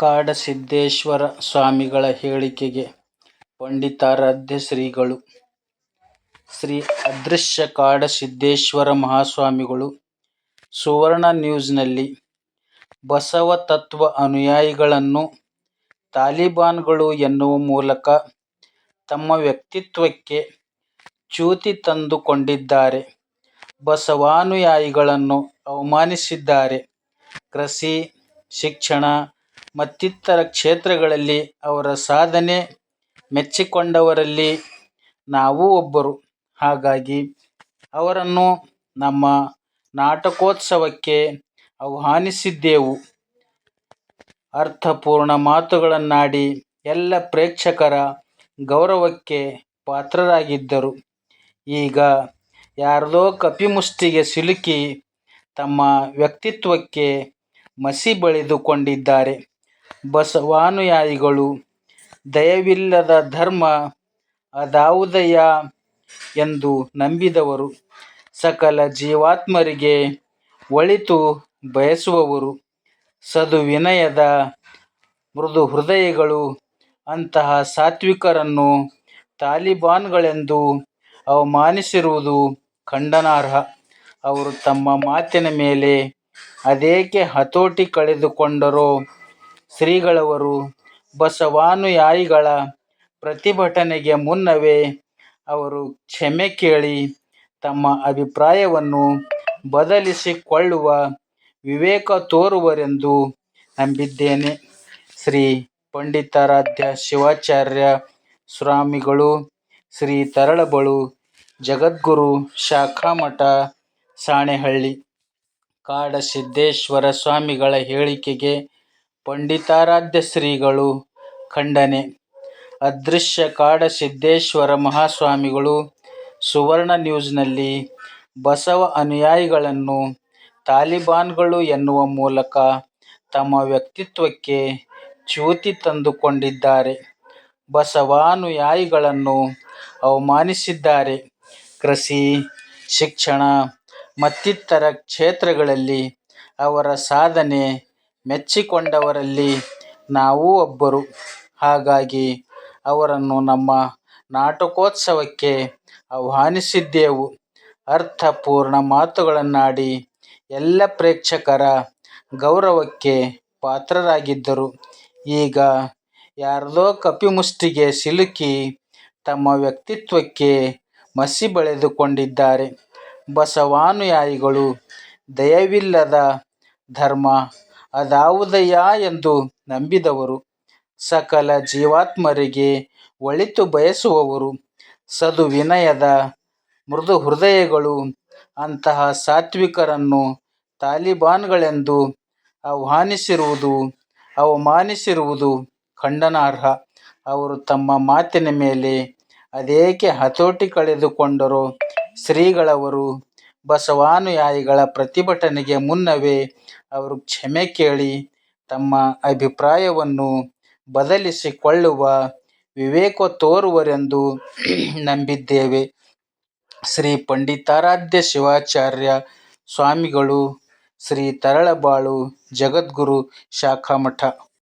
ಕಾಡಸಿದ್ದೇಶ್ವರ ಸ್ವಾಮಿಗಳ ಹೇಳಿಕೆಗೆ ಪಂಡಿತಾರಾಧ್ಯ ಶ್ರೀಗಳು ಶ್ರೀ ಅದೃಶ್ಯ ಕಾಡಸಿದ್ದೇಶ್ವರ ಮಹಾಸ್ವಾಮಿಗಳು ಸುವರ್ಣ ನ್ಯೂಸ್ನಲ್ಲಿ ಬಸವ ತತ್ವ ಅನುಯಾಯಿಗಳನ್ನು ತಾಲಿಬಾನ್ಗಳು ಎನ್ನುವ ಮೂಲಕ ತಮ್ಮ ವ್ಯಕ್ತಿತ್ವಕ್ಕೆ ಚ್ಯೂತಿ ತಂದುಕೊಂಡಿದ್ದಾರೆ. ಬಸವಾನುಯಾಯಿಗಳನ್ನು ಅವಮಾನಿಸಿದ್ದಾರೆ. ಕೃಷಿ, ಶಿಕ್ಷಣ ಮತ್ತಿತರ ಕ್ಷೇತ್ರಗಳಲ್ಲಿ ಅವರ ಸಾಧನೆ ಮೆಚ್ಚಿಕೊಂಡವರಲ್ಲಿ ನಾವೂ ಒಬ್ಬರು. ಹಾಗಾಗಿ ಅವರನ್ನು ನಮ್ಮ ನಾಟಕೋತ್ಸವಕ್ಕೆ ಆಹ್ವಾನಿಸಿದ್ದೆವು. ಅರ್ಥಪೂರ್ಣ ಮಾತುಗಳನ್ನಾಡಿ ಎಲ್ಲ ಪ್ರೇಕ್ಷಕರ ಗೌರವಕ್ಕೆ ಪಾತ್ರರಾಗಿದ್ದರು. ಈಗ ಯಾರದೋ ಕಪಿಮುಷ್ಟಿಗೆ ಸಿಲುಕಿ ತಮ್ಮ ವ್ಯಕ್ತಿತ್ವಕ್ಕೆ ಮಸಿ ಬಳಿದುಕೊಂಡಿದ್ದಾರೆ. ಬಸವಾನುಯಾಯಿಗಳು, ದಯವಿಲ್ಲದ ಧರ್ಮ ಅದಾವುದಯ ಎಂದು ನಂಬಿದವರು. ಸಕಲ ಜೀವಾತ್ಮರಿಗೆ ಒಳಿತು ಬಯಸುವವರು. ಸದುವಿನಯದ ಮೃದು ಹೃದಯಗಳು ಅಂತಹ ಸಾತ್ವಿಕರನ್ನು ತಾಲಿಬಾನ್ಗಳೆಂದು ಅವಮಾನಿಸಿರುವುದು ಖಂಡನಾರ್ಹ. ಅವರು ತಮ್ಮ ಮಾತಿನ ಮೇಲೆ ಅದೇಕೆ ಹತೋಟಿ ಕಳೆದುಕೊಂಡರೋ ಶ್ರೀಗಳವರು ಬಸವಾನುಯಾಯಿಗಳ ಪ್ರತಿಭಟನೆಗೆ ಮುನ್ನವೇ ಅವರು ಕ್ಷಮೆ ಕೇಳಿ ತಮ್ಮ ಅಭಿಪ್ರಾಯವನ್ನು ಬದಲಿಸಿಕೊಳ್ಳುವ ವಿವೇಕ ತೋರುವರೆಂದು ನಂಬಿದ್ದೇನೆ. ಶ್ರೀ ಪಂಡಿತಾರಾಧ್ಯ ಶಿವಾಚಾರ್ಯ ಸ್ವಾಮಿಗಳು, ಶ್ರೀ ತರಳಬಳು, ಜಗದ್ಗುರು ಶಾಖಾಮಠ, ಸಾಣೆಹಳ್ಳಿ, ಕಾಡಸಿದ್ದೇಶ್ವರ ಸ್ವಾಮಿಗಳ ಹೇಳಿಕೆಗೆ ಪಂಡಿತಾರಾಧ್ಯ ಶ್ರೀಗಳು ಖಂಡನೆ ಅದೃಶ್ಯ ಕಾಡಸಿದ್ದೇಶ್ವರ ಮಹಾಸ್ವಾಮಿಗಳು ಸುವರ್ಣ ನ್ಯೂಸ್ನಲ್ಲಿ ಬಸವ ಅನುಯಾಯಿಗಳನ್ನು ತಾಲಿಬಾನ್ಗಳು ಎನ್ನುವ ಮೂಲಕ ತಮ್ಮ ವ್ಯಕ್ತಿತ್ವಕ್ಕೆ ಚ್ಯೂತಿ ತಂದುಕೊಂಡಿದ್ದಾರೆ. ಬಸವಾನುಯಾಯಿಗಳನ್ನು ಅವಮಾನಿಸಿದ್ದಾರೆ. ಕೃಷಿ, ಶಿಕ್ಷಣ ಮತ್ತಿತರ ಕ್ಷೇತ್ರಗಳಲ್ಲಿ ಅವರ ಸಾಧನೆ ಮೆಚ್ಚಿಕೊಂಡವರಲ್ಲಿ ನಾವೂ ಒಬ್ಬರು. ಹಾಗಾಗಿ ಅವರನ್ನು ನಮ್ಮ ನಾಟಕೋತ್ಸವಕ್ಕೆ ಆಹ್ವಾನಿಸಿದ್ದೆವು. ಅರ್ಥಪೂರ್ಣ ಮಾತುಗಳನ್ನಾಡಿ ಎಲ್ಲ ಪ್ರೇಕ್ಷಕರ ಗೌರವಕ್ಕೆ ಪಾತ್ರರಾಗಿದ್ದರು. ಈಗ ಯಾರದೋ ಕಪಿಮುಷ್ಟಿಗೆ ಸಿಲುಕಿ ತಮ್ಮ ವ್ಯಕ್ತಿತ್ವಕ್ಕೆ ಮಸಿ ಬಳೆದುಕೊಂಡಿದ್ದಾರೆ ಬಸವಾನುಯಾಯಿಗಳು ದಯವಿಲ್ಲದ ಧರ್ಮ ಅದಾವುದಯ್ಯ ಎಂದು ನಂಬಿದವರು. ಸಕಲ ಜೀವಾತ್ಮರಿಗೆ ಒಳಿತು ಬಯಸುವವರು. ಸದುವಿನಯದ ಮೃದು ಹೃದಯಗಳು ಅಂತಹ ಸಾತ್ವಿಕರನ್ನು ತಾಲಿಬಾನ್ಗಳೆಂದು ಆಹ್ವಾನಿಸಿರುವುದು, ಅವಮಾನಿಸಿರುವುದು ಖಂಡನಾರ್ಹ. ಅವರು ತಮ್ಮ ಮಾತಿನ ಮೇಲೆ ಅದೇಕೆ ಹತೋಟಿ ಕಳೆದುಕೊಂಡರೋ, ಶ್ರೀಗಳವರು ಬಸವಾನುಯಾಯಿಗಳ ಪ್ರತಿಭಟನೆಗೆ ಮುನ್ನವೇ ಅವರು ಕ್ಷಮೆ ಕೇಳಿ ತಮ್ಮ ಅಭಿಪ್ರಾಯವನ್ನು ಬದಲಿಸಿಕೊಳ್ಳುವ ವಿವೇಕ ತೋರುವರೆಂದು ನಂಬಿದ್ದೇವೆ. ಶ್ರೀ ಪಂಡಿತಾರಾಧ್ಯ ಶಿವಾಚಾರ್ಯ ಸ್ವಾಮಿಗಳು, ಶ್ರೀ ತರಳಬಾಳು ಜಗದ್ಗುರು ಶಾಖಾಮಠ